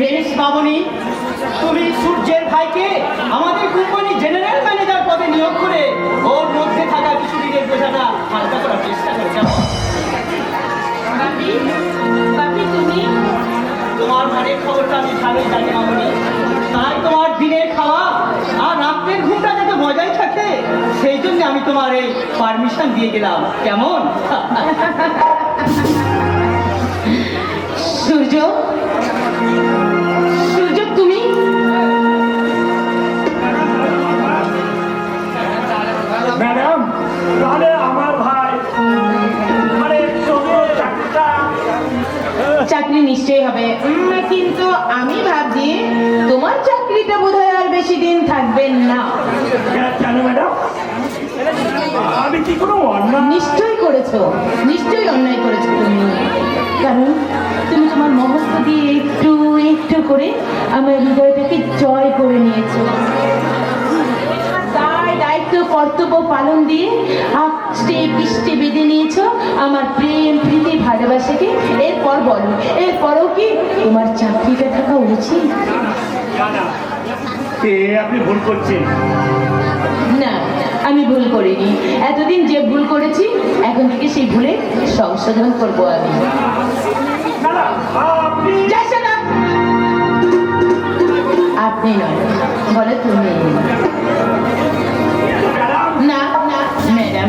বেশ মামনি তুমি সূর্যের ভাইকে আমাদের কোম্পানি জেনারেল ম্যানেজার পদে নিয়োগ করে ওর মধ্যে থাকা বিশুদিনের বোঝাটা হালকা করার চেষ্টা করে। বাপি তুমি তোমার ঘরের খবরটা আমি ভালোই জানি মামনি তাই তোমার দিনের খাওয়া আর রাত্রের ঘুমটা যাতে মজাই থাকে সেই জন্য আমি তোমার এই পারমিশন দিয়ে গেলাম। কেমন? সূর্য চাকরি নিশ্চয়ই হবে। কিন্তু আমি ভাবছি তোমার চাকরিটা বোধহয় আর বেশি দিন থাকবেন না। কেন- ম্যাডাম? আমি কি কোনো অন্যায়? নিশ্চয়ই করেছ নিশ্চয়ই অন্যায় করেছ তুমি। কারণ তুমি তোমার মহত্ব দিয়ে একটু একটু করে আমার হৃদয়টাকে জয় করে নিয়েছো। দায়িত্ব কর্তব্য পালন দিয়ে আষ্টে পিষ্টে বেঁধে নিয়েছ। আমার প্রেম প্রীতি ভালোবাসাকে। এরপর বলো এরপরও কি তোমার চাকরিটা থাকা উচিত। আপনি ভুল করছেন। না আমি ভুল করিনি। এতদিন যে ভুল করেছি এখন থেকে সেই ভুলে সংশোধন করব আমি। আপনি নয় বলো তুমি।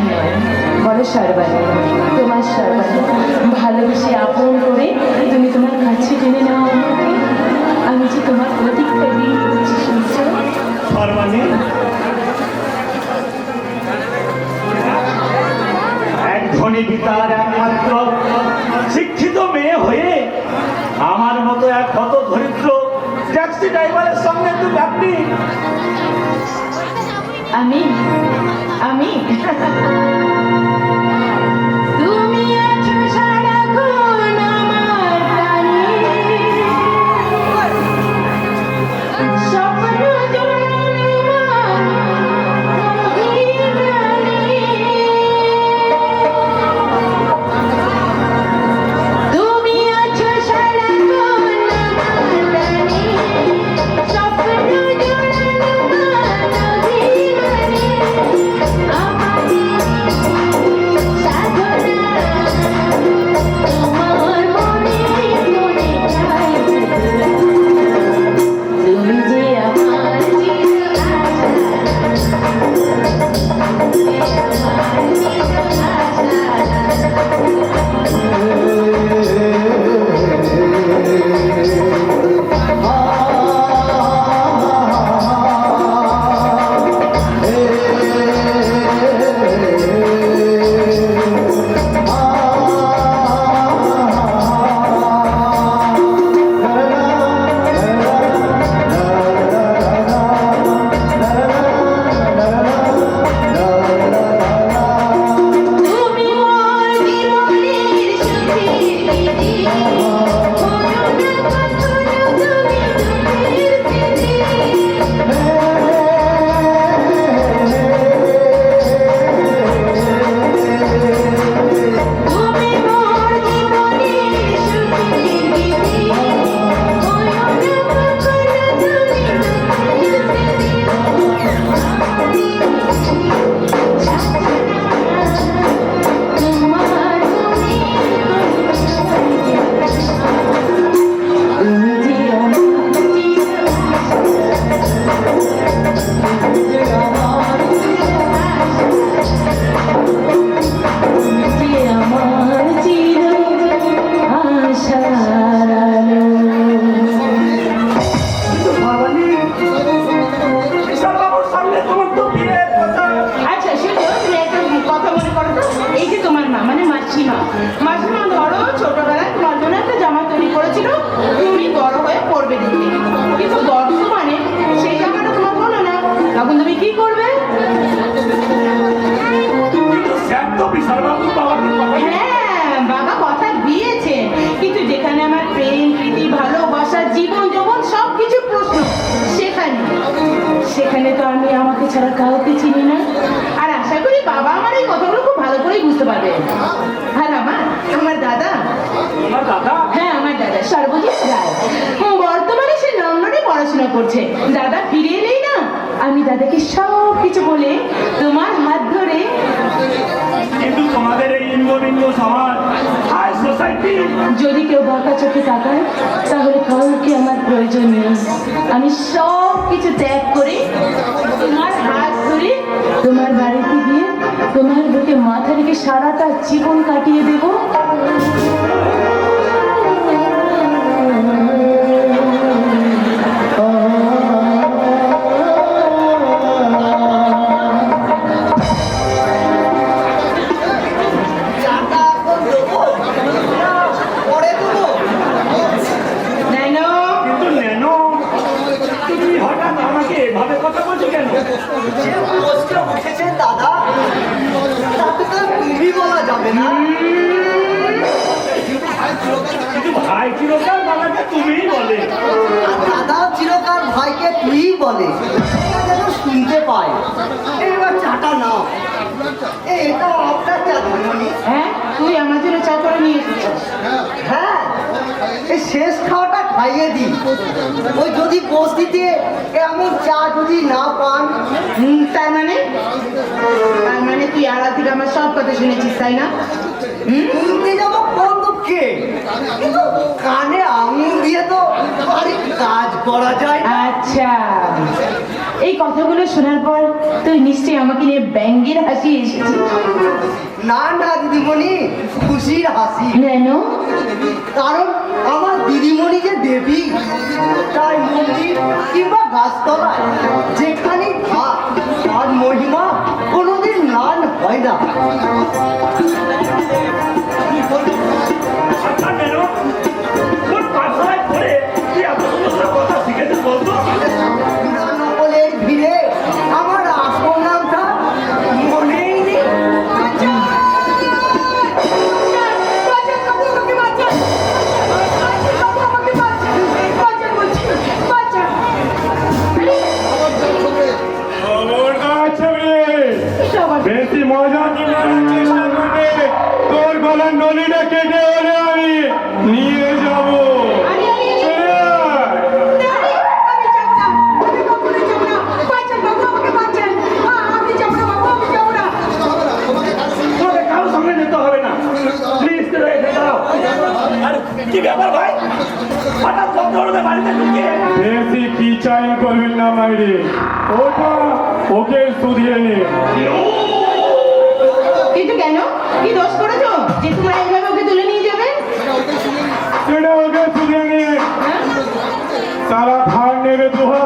নয় বলো সর্বাণী তোমার সর্বাণী ভালোবেসে আপন করে তুমি তোমার কাছে টেনে নাও আমি যে তোমার প্রতীকটা দিয়ে সর্বাণী এক ধনী পিতার একমাত্র শিক্ষিত মেয়ে হয়ে আমার মতো এক হত দরিদ্র ট্যাক্সি ড্রাইভারের সঙ্গে তুমি আপনি আমি আমি হ্যাঁ বাবা কথা দিয়েছেন। কিন্তু যেখানে আমার প্রেম প্রীতি ভালোবাসা জীবন সব কিছু প্রশ্ন সেখানে। সেখানে তো আমি আমাকে ছাড়া কাউকে চিনি না। আর আশা করি বাবা আমার কথাগুলো খুব ভালো করেই বুঝতে পারবে। আর আমার আমার দাদা। আমার দাদা? হ্যাঁ আমার দাদা সর্বজিৎ রায়। বর্তমানে সে লন্ডনে পড়াশোনা করছে। দাদা ফিরে নেই না দাদাকে সব কিছু বলে তোমার হাত ধরে কিন্তু তোমাদের এই ইন্দ্রবিন্দ সমাজ যদি কেউ বাঁকা চোখে তাকায় তাহলে কাউকে আমার প্রয়োজন নেই। আমি সব কিছু ত্যাগ করে তোমার হাত ধরে তোমার বাড়িতে গিয়ে তোমার বুকে মাথা রেখে সারাটা জীবন কাটিয়ে দেবো। খাইয়ে দিই। ওই যদি বস্তিতে এমন চা যদি না পান তার মানে? তার মানে তুই আড়াল থেকে আমার সব কথা শুনেছিস তাই না? শুনতে যাব কোন দুঃখে? কিন্তু কানে আঙুল দিয়ে তো বাড়ির কাজ করা যায় আচ্ছা। এই কথাগুলো শোনার পর তুই নিশ্চয়ই আমাকে নিয়ে ব্যঙ্গের হাসি এসেছিস না না দিদিমণি খুশির হাসি। কেন কারণ আমার দিদিমণি যে দেবী তাই মন্দির কিংবা গাছতলায় যেখানে থাক, তার মহিমা কোনোদিন নান হয় না। Thank নেনো तारा खान ने भी दुआ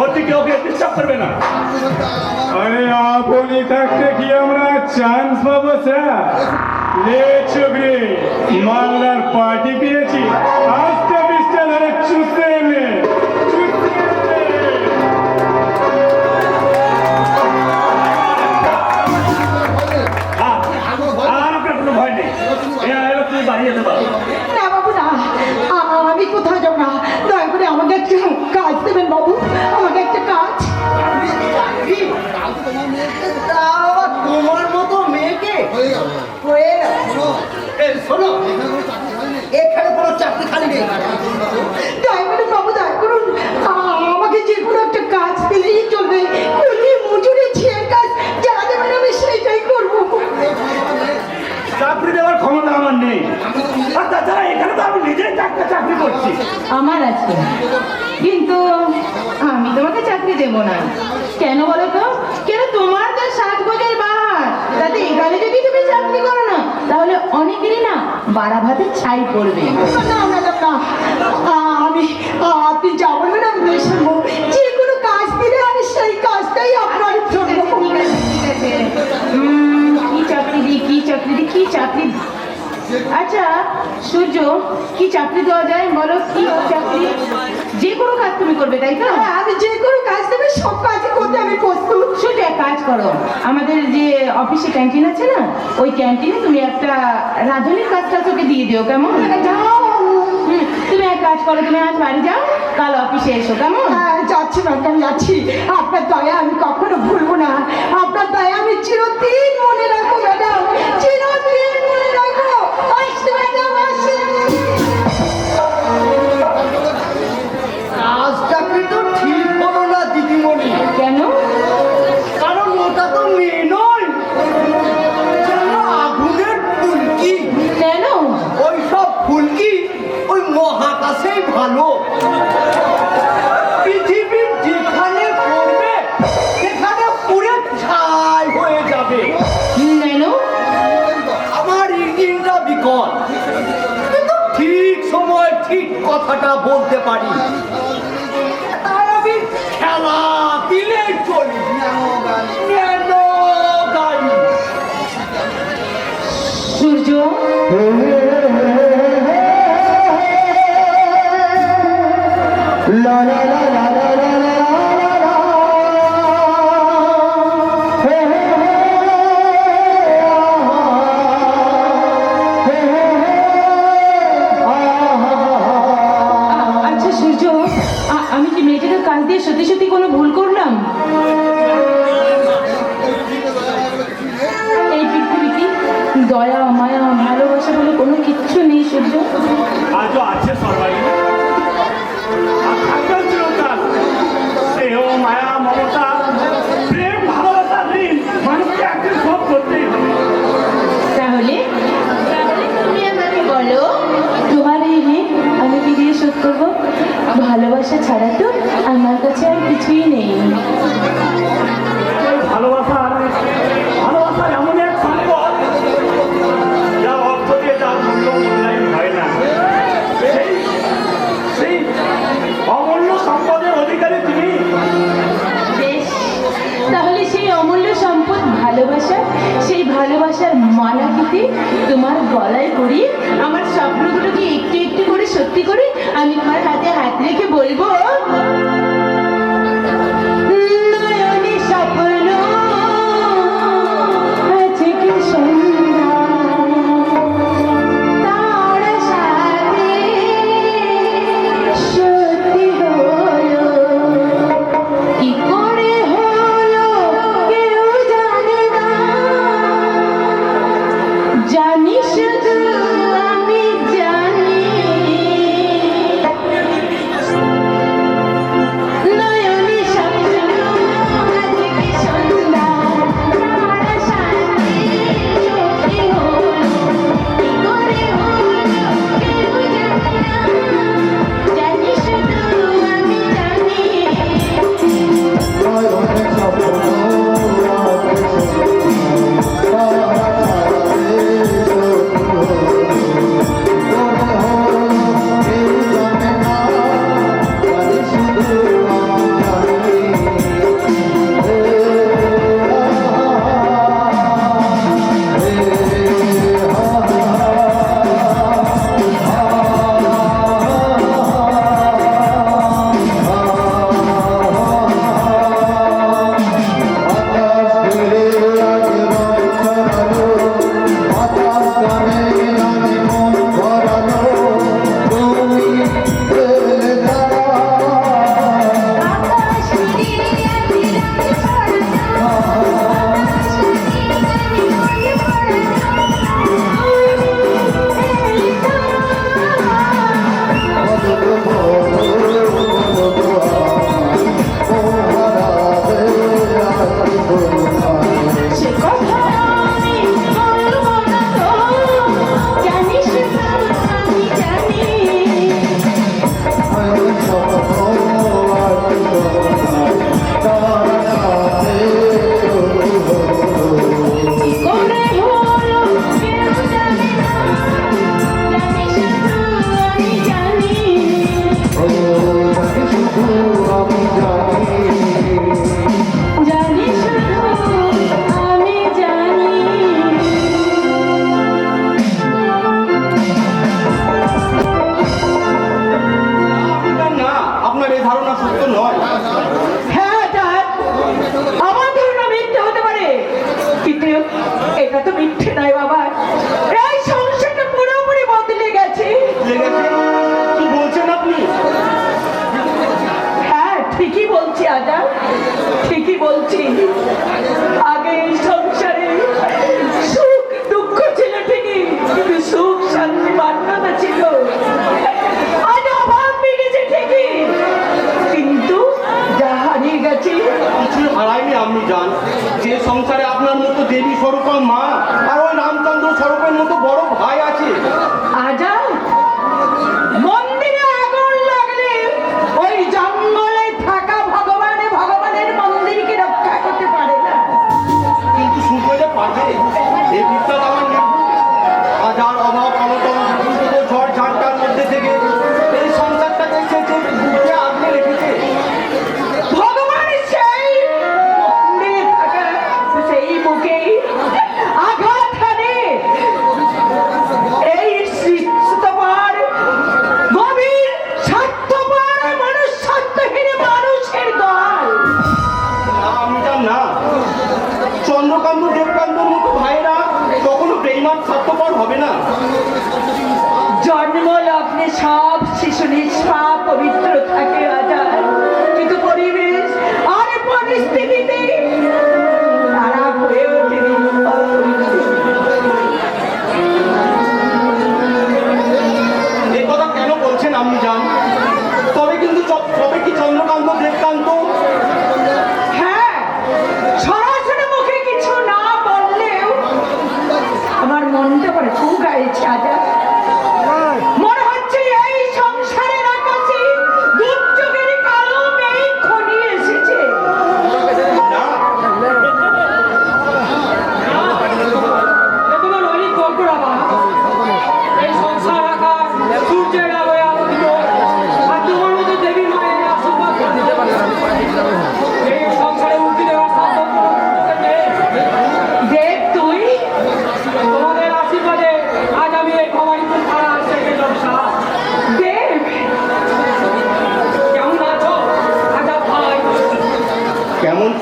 ওর দিকে ওকে ডিস্টার্ব না। আরে আপনি থাকতে কি আমরা চান্স পাবো স্যার লে চুগরি মালদার পার্টি পেয়েছি। আস্তে বিস্তার ধরে চুষতে বাবু আমাকে একটা কাজ তোমার মতো মেয়েকে হয়ে গেল। শোনো এখানে কোনো চাকরি খালি নেই। দয়া করে বাবু দয়া করুন। আমাকে যে কোনো একটা কাজ দিলেই চলবে। কুলি মজুরি ছেড়ে কাজ যা দেবেন আমি সেইটাই করব। চাকরি দেওয়ার ক্ষমতা আমার নেই। আর তাছাড়া এখানে করছি। আমার আছে। কিন্তু আমি তোমাকে চাকরি দেবো না। কেন বলো তো? কেন তোমার তো সাত বছর বাহার? তাতে এখানে যদি তুমি চাকরি করো না তাহলে অনেকেরই না বাড়া ভাতে ছাই পড়বে। আমি আপনি যাব না আমি যে কোনো কাজ দিলে আমি সেই কাজটাই আপনার জন্য। কি চাকরি দিই কি চাকরি দিই কি চাকরি আচ্ছা সূর্য কি চাকরি দেওয়া যায়? বলো কি চাকরি? যে কোনো কাজ তুমি করবে তাই তো? হ্যাঁ, আমি যে কোনো কাজ দেবে সব কাজই করতে আমি প্রস্তুত। সূর্য এক কাজ করো। আমাদের যে অফিসে ক্যান্টিন আছে না ওই ক্যান্টিনে তুমি একটা রাঁধুনির কাজটা তোকে দিয়ে দিও কেমন? হ্যাঁ, যাও। তুমি এক কাজ করো তুমি আজ বাড়ি যাও কাল অফিসে এসো কেমন? হ্যাঁ, যাচ্ছি না কেমন যাচ্ছি। আপনার কথাটা বলতে পারি। খেলা দিলে চলি। সূর্য? la Don't. মা আর ওই রামচন্দ্র স্বরূপের মতো বড়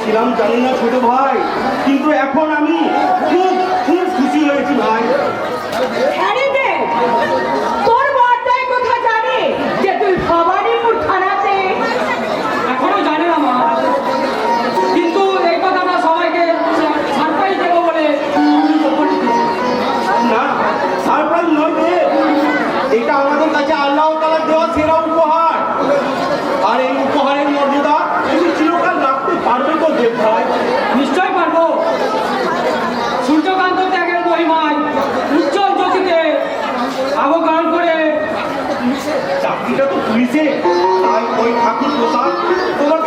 ছিলাম জানি না ছোট ভাই কিন্তু এখন আমি খুব তোমার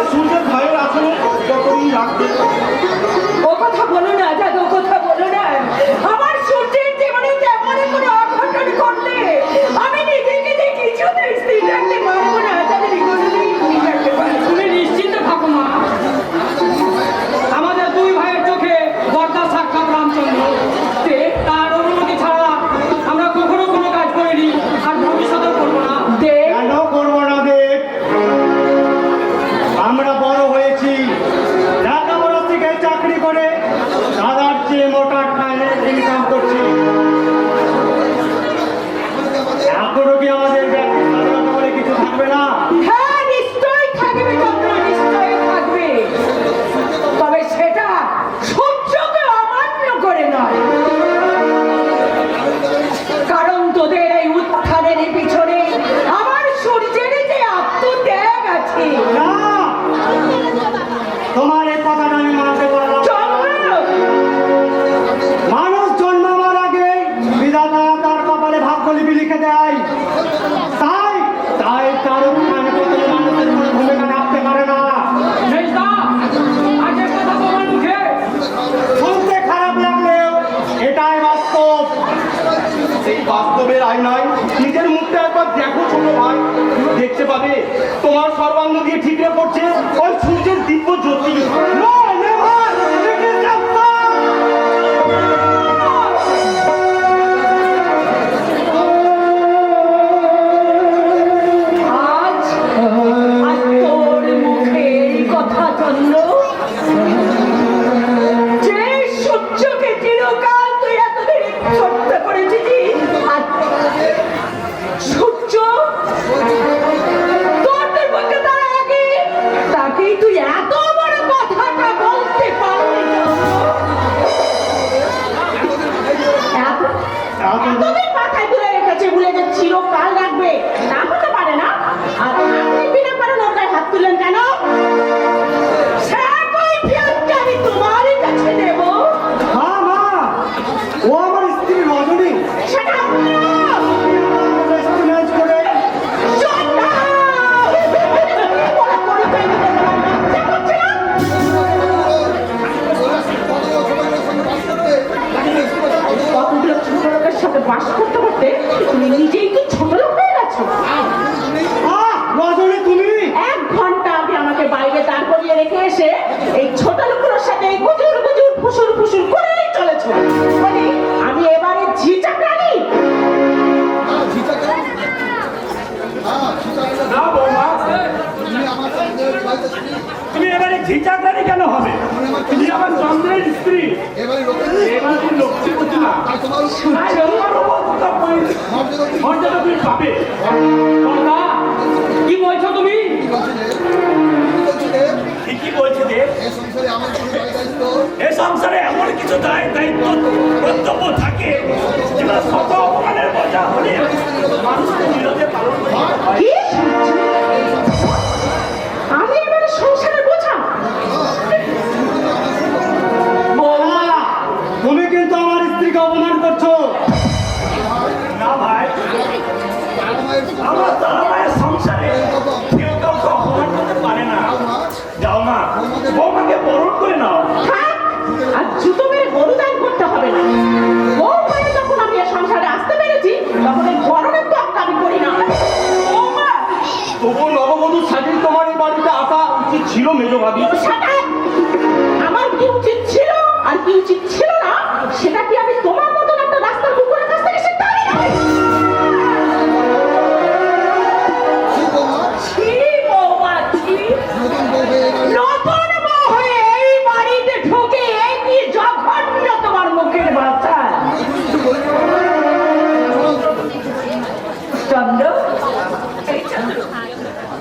তোমার সর্বাঙ্গ দিয়ে ঠিকরে পড়ছে ওই নিজেই কি ছোট লোক হয়ে গেছো? তুমি? এক ঘণ্টা আগে আমাকে বাইরে দাঁড় করিয়ে রেখে এসে এই ছোট লোকগুলোর সাথে এই গুজুর গুজুর ফুসুর ফুসুর করেই চলেছো। মানে আমি এবারে ঝিটা প্রাণী। তুমি এবারে ঝিটা প্রাণী কেন হবে? তুমি আমার চন্দ্রের স্ত্রী। এবারে লক্ষ্মী এবারে লক্ষ্মী না। তোমার মর্যাদা মর্যাদা তুমি পাবে না কি বলছো তুমি ঠিকই বলছি দেব এ সংসারে এমন কিছু দায়, দায়িত্ব, কর্তব্য থাকে যেটা শত অপমানের বজা হলে মানুষকে নিরতে পালন করতে ছিল মেজবাদী আমার কি উচিত ছিল আর কি উচিত ছিল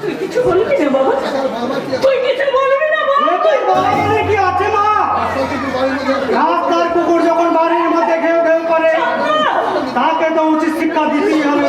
তুই কিছু কিছু বাবা? কি আছে মা? যখন বাড়ির মধ্যে ঘেউ ঘেউ করে তাকে তো উচিত শিক্ষা দিতেই হবে